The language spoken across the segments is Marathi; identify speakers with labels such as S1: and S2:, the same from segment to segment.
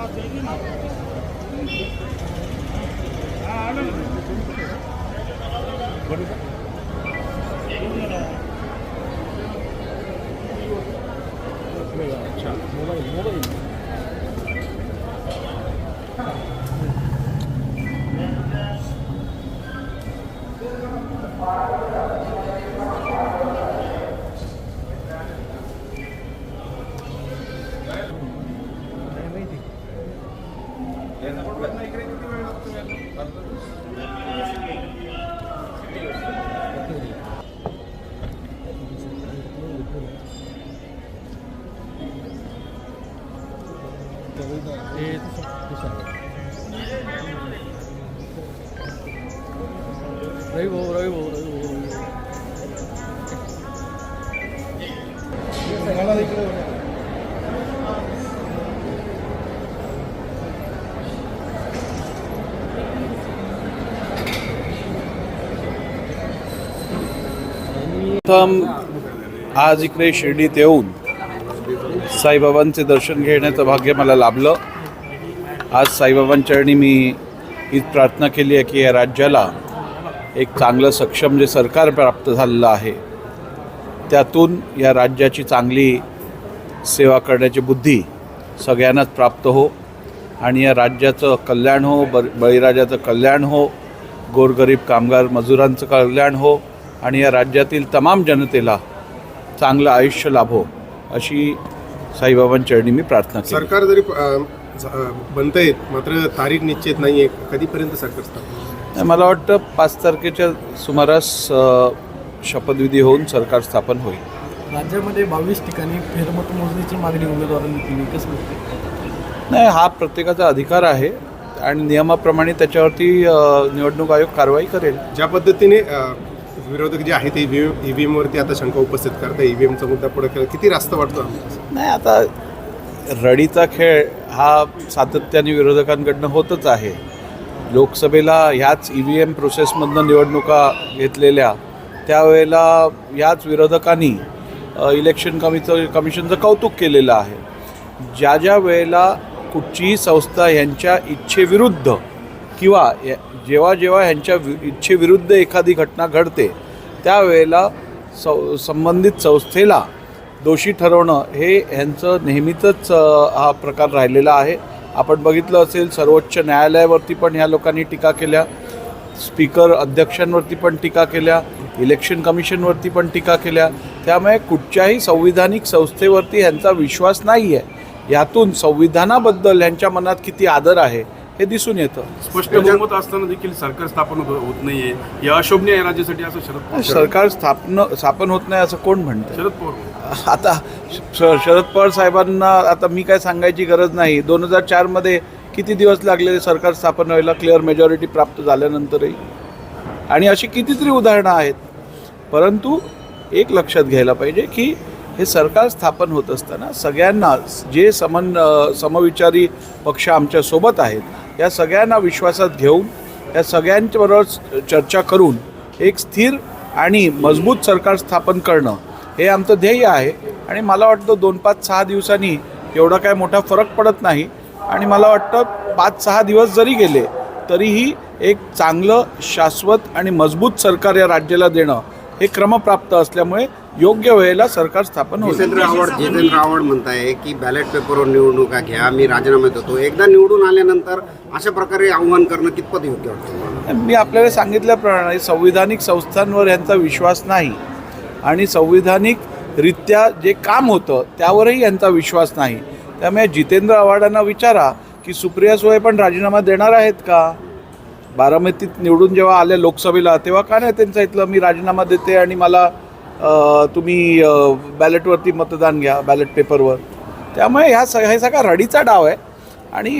S1: What is it? Ravi Babu Ravi Babu Ravi Babu
S2: प्रथम आज इकडे शिर्डीत येऊन साईबाबांचे दर्शन घेण्याचं भाग्य मला लाभलं. आज साईबाबांचरणी मी हीच प्रार्थना केली आहे की या राज्याला एक चांगलं सक्षम जे सरकार प्राप्त झालेलं आहे त्यातून या राज्याची चांगली सेवा करण्याची बुद्धी सगळ्यांनाच प्राप्त हो आणि या राज्याचं कल्याण हो ब बळीराजाचं कल्याण हो गोरगरीब कामगार मजुरांचं कल्याण हो आणि या राज्यातील तमाम जनतेला चांगलं आयुष्य लाभो अशी साईबाबांचरणी मी प्रार्थना केली.
S3: सरकार जरी बनत आहेत मात्र तारीख निश्चित नाही आहे कधीपर्यंत सरकार
S2: मला वाटतं पाच तारखेच्या सुमारास शपथविधी होऊन सरकार स्थापन होईल.
S1: राज्यामध्ये बावीस ठिकाणी फेरमत मोजणीची मागणी उमेदवारांनी केली. कसं
S2: नाही हा प्रत्येकाचा अधिकार आहे आणि नियमाप्रमाणे त्याच्यावरती निवडणूक आयोग कारवाई करेल.
S3: ज्या पद्धतीने विरोधक जे आहेत ई ईव्हीएम वरती आता शंका उपस्थित करतात ईव्हीएमचा मुद्दा पुढे केला. किती रास्त वाटतो
S2: नाही आता रडीचा खेळ हा सातत्याने विरोधकांकडनं होतच आहे. लोकसभेला ह्याच ई व्ही एम प्रोसेसमधनं निवडणुका घेतलेल्या त्यावेळेला ह्याच विरोधकांनी इलेक्शन कमिचं कमिशनचं कौतुक केलेलं आहे. ज्या ज्या वेळेला कुठचीही संस्था यांच्या इच्छेविरुद्ध किंवा जेव्हा जेव्हा ह्यांच्या वि इच्छेविरुद्ध एखादी घटना घडते त्यावेळेला सौ संबंधित संस्थेला दोषी ठरवणं हे ह्यांचं नेहमीचंच हा प्रकार राहिलेला आहे. आपण बघितलं असेल सर्वोच्च न्यायालयावरती पण ह्या लोकांनी टीका केल्या. स्पीकर अध्यक्षांवरती पण टीका केल्या. इलेक्शन कमिशनवरती पण टीका केल्या. त्यामुळे कुठच्याही संविधानिक संस्थेवरती ह्यांचा विश्वास नाही आहे यातून संविधानाबद्दल ह्यांच्या मनात किती आदर आहे हे दिसून येतं.
S4: स्पष्ट बहुमत असताना देखील सरकार स्थापन होत होत नाहीये. हे अशोभनीय आहे राज्यासाठी असं शरद
S2: सरकार स्थापन स्थापन होत नाही असं कोण म्हणतं
S4: शरद पवार
S2: आता शरद पवार साहेबांना आता मी काय सांगायची गरज नाही. दोन हजार चारमध्ये किती दिवस लागले सरकार स्थापन व्हायला? क्लिअर मेजॉरिटी प्राप्त झाल्यानंतरही. आणि अशी कितीतरी उदाहरणं आहेत. परंतु एक लक्षात घ्यायला पाहिजे की हे सरकार स्थापन होत असताना सगळ्यांना जे समन समविचारी पक्ष आमच्यासोबत आहेत या सगळ्यांना विश्वासात घेऊन या सगळ्यांच्याबरोबर चर्चा करून एक स्थिर आणि मजबूत सरकार स्थापन करणं हे आमचं ध्येय आहे. आणि मला वाटतं दोन पाच सहा दिवसांनी एवढा काय मोठा फरक पडत नाही. आणि मला वाटतं पाच सहा दिवस जरी गेले तरीही एक चांगलं शाश्वत आणि मजबूत सरकार या राज्याला देणं हे क्रमप्राप्त असल्यामुळे योग्य वेळेला सरकार स्थापन होईल.
S5: जितेंद्र आव्हाड जितेंद्र आव्हाड म्हणताय की बॅलेट पेपरवर निवडणुका घ्या मी राजीनामा देतो. एकदा निवडून आल्यानंतर अशा प्रकारे आव्हान करणं कितपत योग्य वाटतं?
S2: मी आपल्याला सांगितल्याप्रमाणे संविधानिक संस्थांवर यांचा विश्वास नाही आणि संविधानिकरित्या जे काम होतं त्यावरही यांचा विश्वास नाही. त्यामुळे जितेंद्र आव्हाडांना विचारा की सुप्रिया सुळे पण राजीनामा देणार आहेत का? बारामतीत निवडून जेव्हा आल्या लोकसभेला तेव्हा का नाही त्यांचं इथलं मी राजीनामा देते आणि मला तुम्ही बॅलेटवरती मतदान घ्या बॅलेट पेपरवर. त्यामुळे ह्या सग हे सगळा रडीचा डाव आहे. आणि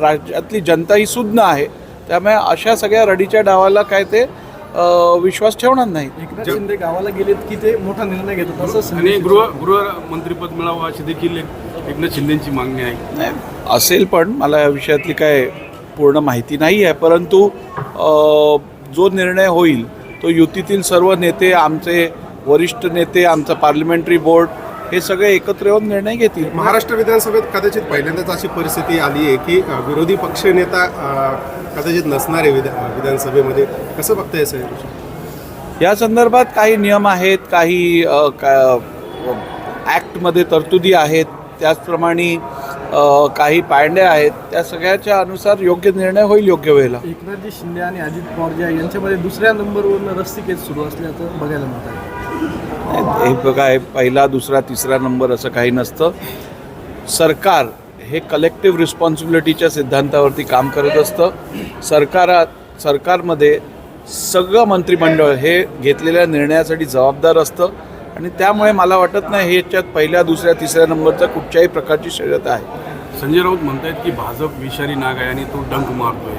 S2: राज्यातली जनता ही सुज्ञ आहे. त्यामुळे अशा सगळ्या रडीच्या डावाला काय ते विश्वास ठेवणार
S1: एकनाथ शिंदे गावाला गेलेत की ते मोठा निर्णय घेतात असं
S4: आणि गृह गृहमंत्रीपद मिळावं अशी देखील एक- एकनाथ शिंदेची मागणी आहे.
S2: नाही असेल पण मला या विषयातली काय पूर्ण माहिती नाही आहे परंतु जो निर्णय होईल तो युतीतील सर्व नेते आमचे वरिष्ठ नेते आमचं पार्लमेंटरी बोर्ड हे सगळे एकत्र येऊन निर्णय घेतील.
S3: महाराष्ट्र विधानसभेत कदाचित पहिल्यांदाच अशी परिस्थिती आली आहे की विरोधी पक्षनेता कदाचित नसणार आहे विधा विधानसभेमध्ये. कसं बघताय हे सगळं
S2: या संदर्भात काही नियम आहेत काही ॲक्टमध्ये तरतुदी आहेत. त्याचप्रमाणे काही पायंड्या आहेत त्या सगळ्याच्या अनुसार योग्य निर्णय होईल योग्य वेळेला.
S1: एकनाथजी शिंदे आणि अजित पवार जे यांच्यामध्ये दुसऱ्या नंबरवरून रस्तिकेत सुरू असल्याचं बघायला मिळत.
S2: हे बघा हे पहिला दुसरा तिसरा नंबर असं काही नसतं. सरकार हे कलेक्टिव्ह रिस्पॉन्सिबिलिटीच्या सिद्धांतावरती काम करत असतं. सरकारात सरकारमध्ये सगळं मंत्रिमंडळ हे घेतलेल्या निर्णयासाठी जबाबदार असतं. आणि त्यामुळे मला वाटत नाही हे याच्यात पहिल्या दुसऱ्या तिसऱ्या नंबरचा कुठच्याही प्रकारची शर्यत आहे.
S4: संजय राऊत म्हणतायत की भाजप विषारी नाग आहे आणि तो डंक मारतोय.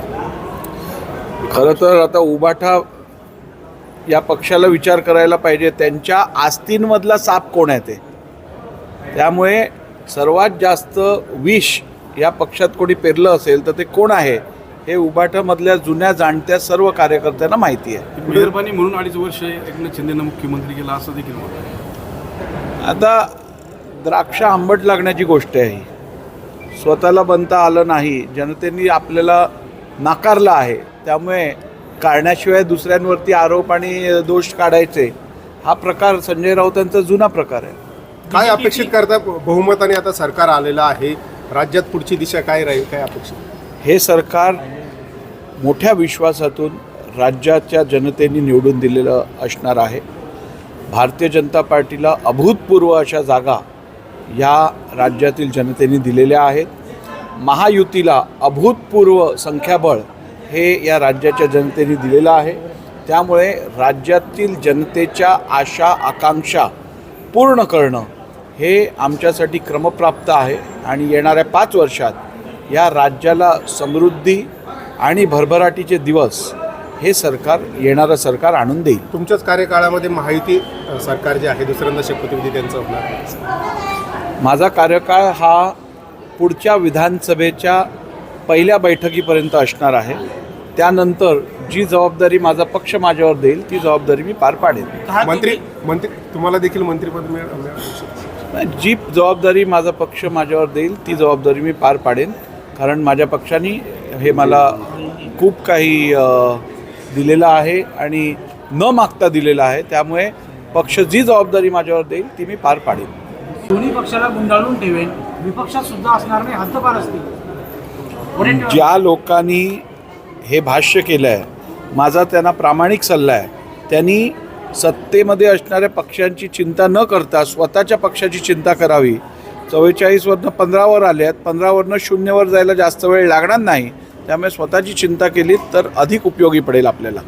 S2: खरं तर आता उबाठा या पक्षाला विचार करायला पाहिजे. त्यांच्या आस्तींमधला साप कोण आहे ते? त्यामुळे सर्वात जास्त विष या पक्षात कोणी पेरलं असेल तर ते कोण आहे? हे उबाठामधल्या जुन्या जाणत्या सर्व कार्यकर्त्यांना माहिती आहे.
S4: मेहरबानी म्हणून अडीच वर्ष एकनाथ शिंदेनं मुख्यमंत्री केला असं देखील
S2: आता द्राक्ष आंबट लागण्याची गोष्ट आहे. ही स्वतःला बनता आलं नाही. जनतेने आपल्याला नाकारलं आहे. त्यामुळे काढण्याशिवाय दुसऱ्यांवरती आरोप आणि दोष काढायचे हा प्रकार संजय राऊतांचा जुना प्रकार आहे.
S3: काय अपेक्षित करता बहुमताने आता सरकार आलेलं आहे? राज्यात पुढची दिशा काय राहील? काय अपेक्षित?
S2: हे सरकार मोठ्या विश्वासातून राज्याच्या जनतेने निवडून दिलेलं असणार आहे. भारतीय जनता पार्टीला अभूतपूर्व अशा जागा या राज्यातील जनतेने दिलेल्या आहेत. महायुतीला अभूतपूर्व संख्याबळ हे या राज्याच्या जनतेने दिलेलं आहे. त्यामुळे राज्यातील जनतेच्या आशा आकांक्षा पूर्ण करणं हे आमच्यासाठी क्रमप्राप्त आहे आणि येणाऱ्या पाच वर्षात या राज्याला समृद्धी आणि भरभराटीचे दिवस हे सरकार येणारं सरकार आणून देईल.
S3: तुमच्याच कार्यकाळामध्ये महायुती अ, सरकार जे आहे दुसऱ्यांदा शपथविधी त्यांचा होणार.
S2: माझा कार्यकाळ हा पुढच्या विधानसभेच्या पहिल्या बैठकीपर्यंत असणार आहे. त्यानंतर जी जबाबदारी माझा पक्ष माझ्यावर देईल ती जबाबदारी मी पार पाडेन.
S3: मंत्री मंत्री तुम्हाला देखील मंत्रिपद मिळ मिळालं.
S2: जी जबाबदारी माझा पक्ष माझ्यावर देईल ती जबाबदारी मी पार पाडेन. कारण माझ्या पक्षाने हे मला खूप काही दिलेलं आहे आणि न मागता दिलेलं आहे. त्यामुळे पक्ष जी जबाबदारी माझ्यावर देईल ती मी पार पाडेन.
S6: दोन्ही पक्षाला गुंडाळून ठेवेन. विपक्षात सुद्धा असणार नाही हद्दपार असतील.
S2: ज्या लोकांनी हे भाष्य केलं आहे माझा त्यांना प्रामाणिक सल्ला आहे त्यांनी सत्तेमध्ये असणाऱ्या पक्षांची चिंता न करता स्वतःच्या पक्षाची चिंता करावी चव्वेचाळीसवरनं पंधरावर आले आहेत. पंधरावरनं शून्यवर जायला जास्त वेळ लागणार नाही. त्यामुळे स्वतःची चिंता केली तर अधिक उपयोगी पडेल आपल्याला.